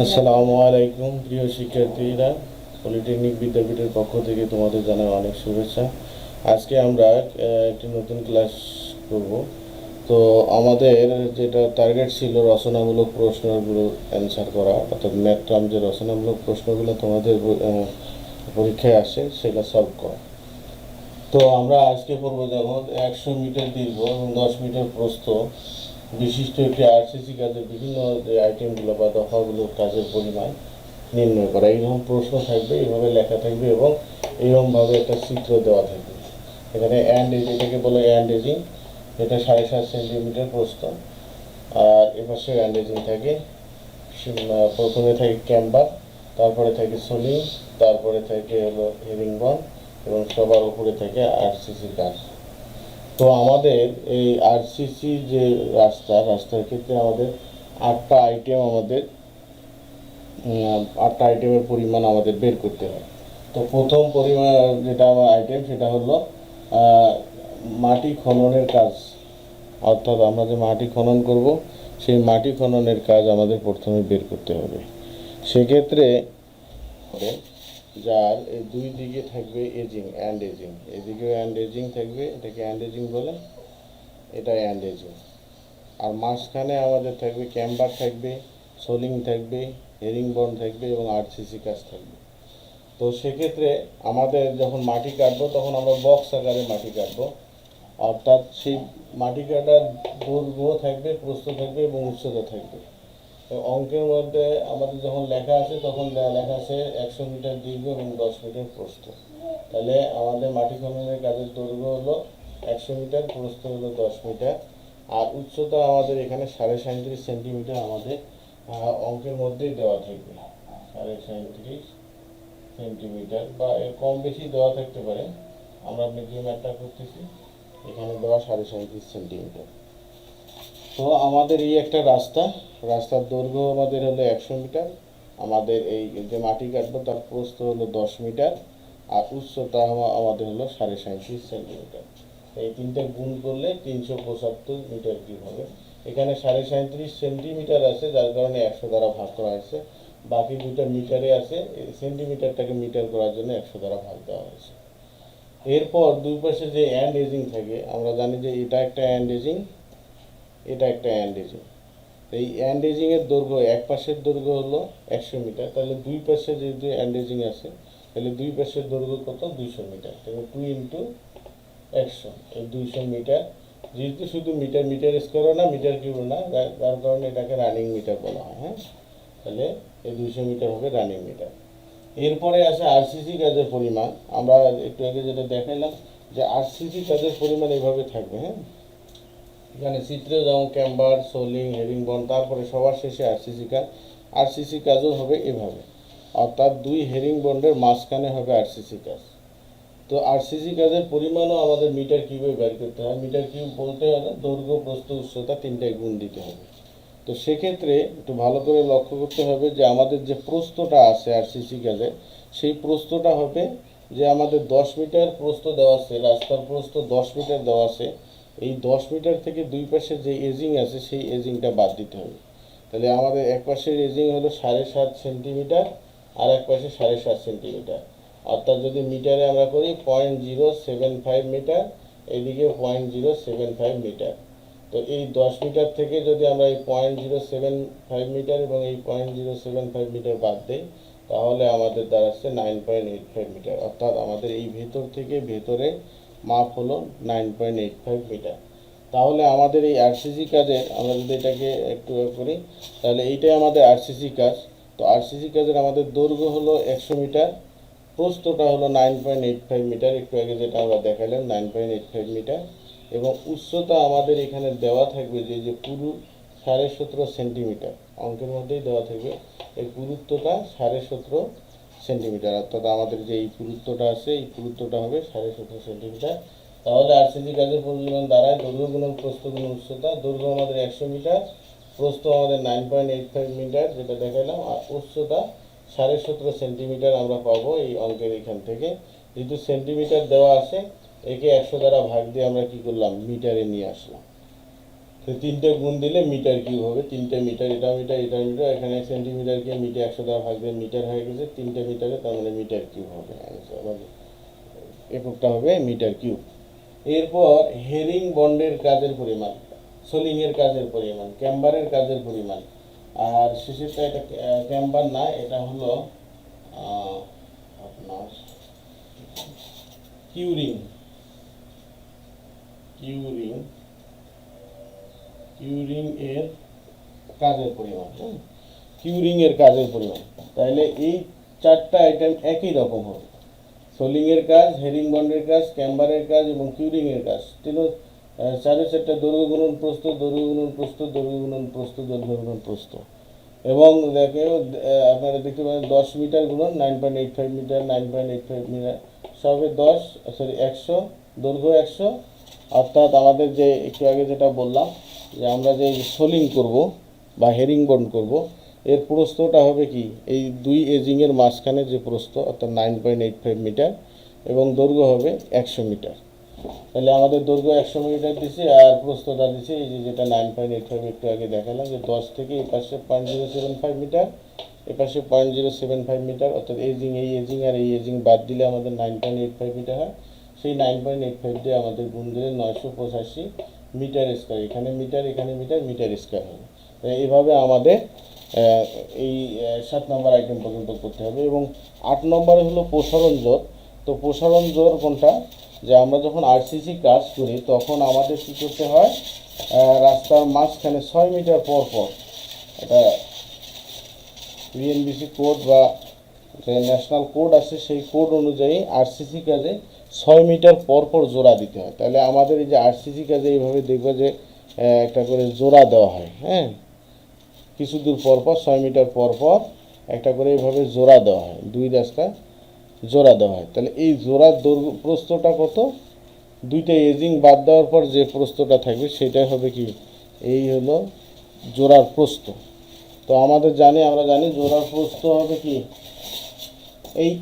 আসসালামু আলাইকুম, প্রিয় শিক্ষার্থীরা। পলিটেকনিক বিদ্যাপীঠের পক্ষ থেকে তোমাদের জানাই অনেক শুভেচ্ছা। আজকে আমরা একটি নতুন ক্লাস করব। তো আমাদের যেটা টার্গেট ছিল রচনামূলক প্রশ্নগুলো অ্যান্সার করা, অর্থাৎ ম্যাথ টার্ম যে রচনামূলক প্রশ্নগুলো তোমাদের পরীক্ষায় আসে, সেটা সলভ করা। তো আমরা আজকে পড়ব যেমন একশো মিটার দীর্ঘ এবং দশ মিটার প্রস্থ। বিশিষ্ট একটি আরসিসি কাজের বিভিন্ন যে আইটেমগুলো বা দফাগুলোর কাজের পরিমাণ নির্ণয় করা। এইরকম প্রশ্ন থাকবে, এইভাবে লেখা থাকবে এবং এইরকমভাবে একটা চিত্র দেওয়া থাকবে। এখানে অ্যান্ড এজ এটাকে বলে অ্যান্ড এজিং এটা সাড়ে সাত সেন্টিমিটার প্রস্থ। আর এপাশে অ্যান্ড এজিং থাকে প্রথমে থাকে ক্যাম্বার তারপরে থাকে সোলিং তারপরে থাকে হলো হেরিংবন এবং সবার উপরে থাকে আরসিসি কাজ। তো আমাদের এই আরসিসি যে রাস্তা, রাস্তার ক্ষেত্রে আমাদের আটটা আইটেম আমাদের আটটা আইটেমের পরিমাণ আমাদের বের করতে হয়। তো প্রথম পরিমাণ যেটা আমার আইটেম সেটা হলো মাটি খননের কাজ। অর্থাৎ আমরা যে মাটি খনন করব, সেই মাটি খননের কাজ আমাদের প্রথমে বের করতে হবে। সেক্ষেত্রে যার এই দুই দিকে থাকবে এজিং অ্যান্ড এজিং এদিকেও অ্যান্ড এজিং থাকবে, এটাকে অ্যান্ড এজিং বলে এটা অ্যান্ড এজিং আর মাঝখানে আমাদের থাকবে ক্যাম্বার থাকবে সোলিং থাকবে হেরিং বন থাকবে এবং আরসিসি কাজ থাকবে। তো সেক্ষেত্রে আমাদের যখন মাটি কাটবো, তখন আমরা বক্স আকারে মাটি কাটবো। অর্থাৎ সেই মাটি কাটার দৈর্ঘ্য থাকবে, প্রস্থ থাকবে এবং উচ্চতা থাকবে। তো অঙ্কের মধ্যে আমাদের যখন লেখা আছে, তখন লেখা আছে একশো মিটার দীর্ঘ এবং দশ মিটার প্রস্থ। তাহলে আমাদের মাটি খননের কাজের দৈর্ঘ্য হলো একশো মিটার, প্রস্থ হলো দশ মিটার। আর উচ্চতা আমাদের এখানে সাড়ে সাঁত্রিশ সেন্টিমিটার আমাদের অঙ্কের মধ্যেই দেওয়া থাকবে। সাড়ে সাঁত্রিশ সেন্টিমিটার বা এর কম বেশি দেওয়া থাকতে পারে। আমরা মিডিয়াম একটা করতেছি। এখানে দেওয়া সাড়ে সাঁত্রিশ সেন্টিমিটার। তো আমাদের এই একটা রাস্তা। রাস্তার দৈর্ঘ্য আমাদের হলো একশো মিটার। আমাদের এই যে মাটি কাটবো, তার প্রস্থ হলো দশ মিটার। আর উচ্চতা আমাদের হলো সাড়ে সাঁত্রিশ সেন্টিমিটার। এই তিনটে গুণ করলে তিনশো পঁচাত্তর মিটার কি হবে। এখানে সাড়ে সাঁত্রিশ সেন্টিমিটার আছে, যার কারণে একশো দ্বারা ভাগ করা হয়েছে। বাকি দুটো মিটারে আছে সেন্টিমিটারটাকে মিটার করার জন্য একশো দ্বারা ভাগ দেওয়া হয়েছে। এরপর দুই পাশে যে অ্যান্ড এজিং থাকে, আমরা জানি যে এটা একটা অ্যান্ড এজিং। এটা একটা অ্যান্ডেজিং। এই অ্যান্ডেজিং এর দৈর্ঘ্য, এক পাশের দৈর্ঘ্য হলো একশো মিটার, তাহলে দুই পাশে যেহেতু অ্যান্ডেজিং আছে, তাহলে দুই পাশের দৈর্ঘ্য কত? দুইশো মিটার। তাহলে টু ইন্টু একশো। এই দুইশো মিটার, যেহেতু শুধু মিটার মিটার স্কোয়ারও না, মিটার কিউবও না যার কারণে এটাকে রানিং মিটার বলা হয় হ্যাঁ? তাহলে এই দুইশো মিটার হবে রানিং মিটার এরপরে আছে আরসিসি কাজের পরিমাণ। আমরা একটু আগে যেটা দেখাইলাম যে আরসিসি কাজের পরিমাণ এইভাবে থাকবে হ্যাঁ? এখানে চিত্রে যেমন ক্যাম্বার, সোলিং হেরিং বন তারপরে সবার শেষে আরসিসি কাজ। আরসিসি কাজও হবে এভাবে। অর্থাৎ দুই হেরিং বন্ডের মাঝখানে হবে আরসিসি কাজ। তো আরসিসি কাজের পরিমাণও আমাদের মিটার কিউবে বের করতে হয়। মিটার কিউব বলতে হলে দৈর্ঘ্য, প্রস্থ, উচ্চতা তিনটায় গুণ দিতে হবে। তো সেক্ষেত্রে একটু ভালো করে লক্ষ্য করতে হবে যে আমাদের যে প্রস্থটা আছে আরসিসি কাজে, সেই প্রস্তটা হবে যে আমাদের দশ মিটার প্রস্ত দেওয়া আছে, রাস্তার প্রস্ত দশ মিটার দেওয়া আছে এই দশ মিটার থেকে দুই পাশে যে এজিং আছে, সেই এজিংটা বাদ দিতে হবে। তাহলে আমাদের এক পাশের এজিং হলো সাড়ে সাত সেন্টিমিটার আর এক পাশে সাড়ে সাত সেন্টিমিটার। অর্থাৎ যদি মিটারে আমরা করি point zero seven five metre, এদিকে point zero seven five metre. তো এই দশ মিটার থেকে যদি আমরা এই point zero seven five metre এবং এই point zero seven five metre বাদ দিই, তাহলে আমাদের দাঁড়াচ্ছে nine point eight five metre. অর্থাৎ আমাদের এই ভেতর থেকে ভেতরে মাপ হলো nine point eight five metre তাহলে আমাদের এই আরসিসি কাজের, আমরা যদি এটাকে একটু করি, তাহলে এইটাই আমাদের আরসিসি কাজ। তো আরসিসি কাজের আমাদের দৈর্ঘ্য হলো একশো মিটার, প্রস্থটা হলো nine point eight five metre একটু আগে যেটা আমরা দেখালাম nine point eight five metre এবং উচ্চতা আমাদের এখানে দেওয়া থাকবে যে যে পুরু সাড়ে সতেরো সেন্টিমিটার অঙ্কের মধ্যেই দেওয়া থাকবে এই গুরুত্বটা সাড়ে সতেরো সেন্টিমিটার। অর্থাৎ আমাদের যে এই পুরুত্বটা আছে, এই পুরুত্বটা হবে সাড়ে সতেরো সেন্টিমিটার। তাহলে আরসিসি কাজের পরিমাণ দাঁড়ায় দৈর্ঘ্য গুণন প্রস্থ গুণ উচ্চতা, দৈর্ঘ্য আমাদের একশো মিটার, প্রস্থ আমাদের nine point eight five metre যেটা দেখালাম আর উচ্চতা সাড়ে সতেরো সেন্টিমিটার আমরা পাবো এই অঙ্কের এখান থেকে। যেহেতু সেন্টিমিটার দেওয়া আছে, একে একশো দ্বারা ভাগ দিয়ে আমরা কি করলাম? মিটারে নিয়ে আসলাম। তো তিনটে গুণ দিলে মিটার কিউব হবে। তিনটে মিটার, এটা মিটার এটা মিটার, এখানে সেন্টিমিটারকে মিটার একশো দ্বারা ভাগ দিয়ে মিটার হয়ে গেছে, তিনটে মিটারে তার মানে মিটার কিউব হবে। হবে। এককটা হবে মিটার কিউব। এরপর হেরিং বন্ডের কাজের পরিমাণ, সোলিংয়ের কাজের পরিমাণ, ক্যাম্বারের কাজের পরিমাণ। আর শেষেরটা এটা ক্যাম্বার না, এটা হলো আপনার কিউরিং। কিউরিং কিউরিং এর কাজের পরিমাণ? কিউরিং এর কাজের পরিমাণ। তাহলে এই চারটা আইটেম একই রকম হবে। সোলিং এর কাজ হেরিং বন্ডের কাজ ক্যাম্বারের কাজ এবং কিউরিং এর কাজ। তিন চারে চারটা দৈর্ঘ্য গুণন প্রস্থ, দৈর্ঘ্য গুণন প্রস্থ, দৈর্ঘ্য গুণন প্রস্থ, দৈর্ঘ্য গুণন প্রস্থ। এবং দেখে আপনারা দেখতে পাবেন দশ মিটার গুণন nine point eight five metre nine point eight five metre সবে দশ সরি একশো, দৈর্ঘ্য একশো। অর্থাৎ আমাদের যে, একটু আগে যেটা বললাম যে আমরা যে সোলিং করব বা হেরিং বন্ড করব, এর প্রস্তটা হবে কি? এই দুই এজিংয়ের মাঝখানে যে প্রস্ত অর্থাৎ nine point eight five metre এবং দৈর্ঘ্য হবে একশো মিটার। তাহলে আমাদের দৈর্ঘ্য একশো মিটার দিছে আর প্রস্তটা দিছে এই যে যেটা নাইন পয়েন্ট এইট ফাইভ একটু আগে দেখালাম, যে দশ থেকে এই পাশে point zero seven five metre, এ পাশে point zero seven five metre, অর্থাৎ এজিং, এই এজিং আর এই এজিং বাদ দিলে আমাদের nine point eight five metre হয়। সেই নাইন পয়েন্ট এইট ফাইভ দিয়ে আমাদের গুণ দিলে নয়শো পঁচাশি মিটার স্কোয়ার, এখানে মিটার এখানে মিটার মিটার স্কোয়ার হবে। তো এইভাবে আমাদের এই সাত নম্বর আইটেম পর্যন্ত করতে হবে এবং আট নম্বরে হলো প্রসারণ জোর। তো প্রসারণ জোর কোনটা? যে আমরা যখন আরসিসি কাজ করি, তখন আমাদের কী করতে হয়? রাস্তার মাঝখানে ছয় মিটার পর পর, এটা বিএনবিসি কোড বা যে ন্যাশনাল কোড আছে, সেই কোড অনুযায়ী আরসিসি কাজে ছয় মিটার পর পর জোড়া দিতে হয়। তাহলে আমাদের এই যে আরসিসি কাজে এইভাবে দেখবে যে একটা করে জোড়া দেওয়া হয় হ্যাঁ? কিছু দূর পর পর ছয় মিটার পর পর একটা করে এইভাবে জোড়া দেওয়া হয়, দুই রাস্তা জোড়া দেওয়া হয়। তাহলে এই জোড়ার দৈর্ঘ্য প্রস্তটা কত? দুইটা এজিং বাদ দেওয়ার পর যে প্রস্তটা থাকবে সেটাই হবে কি? এই হলো জোড়ার প্রস্ত তো আমাদের জানি, আমরা জানি জোড়ার প্রস্ত হবে কি? এই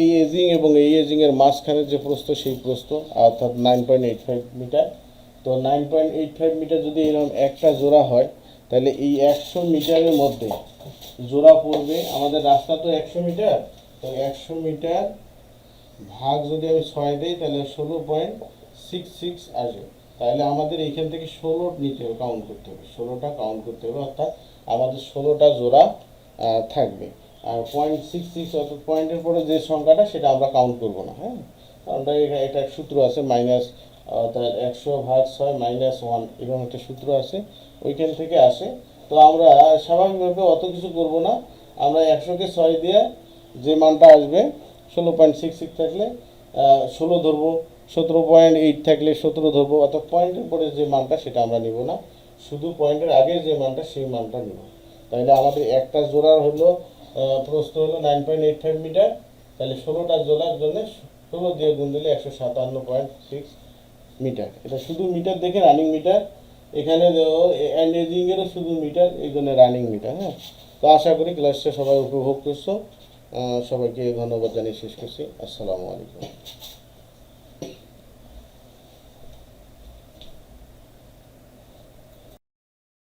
এই এজিং এবং এই এজিংয়ের মাঝখানের যে প্রস্থ, সেই প্রস্থ, অর্থাৎ nine point eight five metre তো nine point eight five metre যদি এরকম একটা জোড়া হয়, তাহলে এই একশো মিটারের মধ্যে জোড়া পড়বে আমাদের রাস্তা তো একশো মিটার তো একশো মিটার ভাগ যদি আমি ছয় দিই, তাহলে ষোলো পয়েন্ট সিক্স সিক্স আসবে। তাহলে আমাদের এইখান থেকে ষোলো নিতে হবে কাউন্ট করতে হবে। ষোলোটা কাউন্ট করতে হবে, অর্থাৎ আমাদের ষোলোটা জোড়া থাকবে। আর পয়েন্ট সিক্স সিক্স অর্থাৎ পয়েন্টের পরে যে সংখ্যাটা, সেটা আমরা কাউন্ট করব না হ্যাঁ? আমরা এটা এক সূত্র আছে মাইনাস অর্থাৎ একশো ভাগ ছয় মাইনাস ওয়ান এরকম একটা সূত্র আছে, ওইখান থেকে আসে। তো আমরা স্বাভাবিকভাবে অত কিছু করব না, আমরা একশোকে ছয় দিয়ে যে মানটা আসবে, ষোলো পয়েন্ট সিক্স সিক্স থাকলে ষোলো ধরবো, সতেরো পয়েন্ট এইট থাকলে সতেরো ধরবো, অর্থাৎ পয়েন্টের পরে যে মানটা, সেটা আমরা নিব না। শুধু পয়েন্টের আগে যে মানটা, সেই মানটা নিব। তাহলে আমাদের একটা জোড়ার হলো প্রস্থ হলো nine point eight five metre তাহলে ষোলোটা জোলার জন্য ষোলো দিয়ে গুণ দিলে একশো সাতান্ন পয়েন্ট সিক্স মিটার এটা শুধু মিটার দেখে রানিং মিটার এখানে অ্যান্ড এজিংয়েরও শুধু মিটার এই জন্য রানিং মিটার হ্যাঁ। তো আশা করি ক্লাসটা সবাই উপভোগ করছ। সবাইকে ধন্যবাদ জানিয়ে শেষ করছি। আসসালামু আলাইকুম।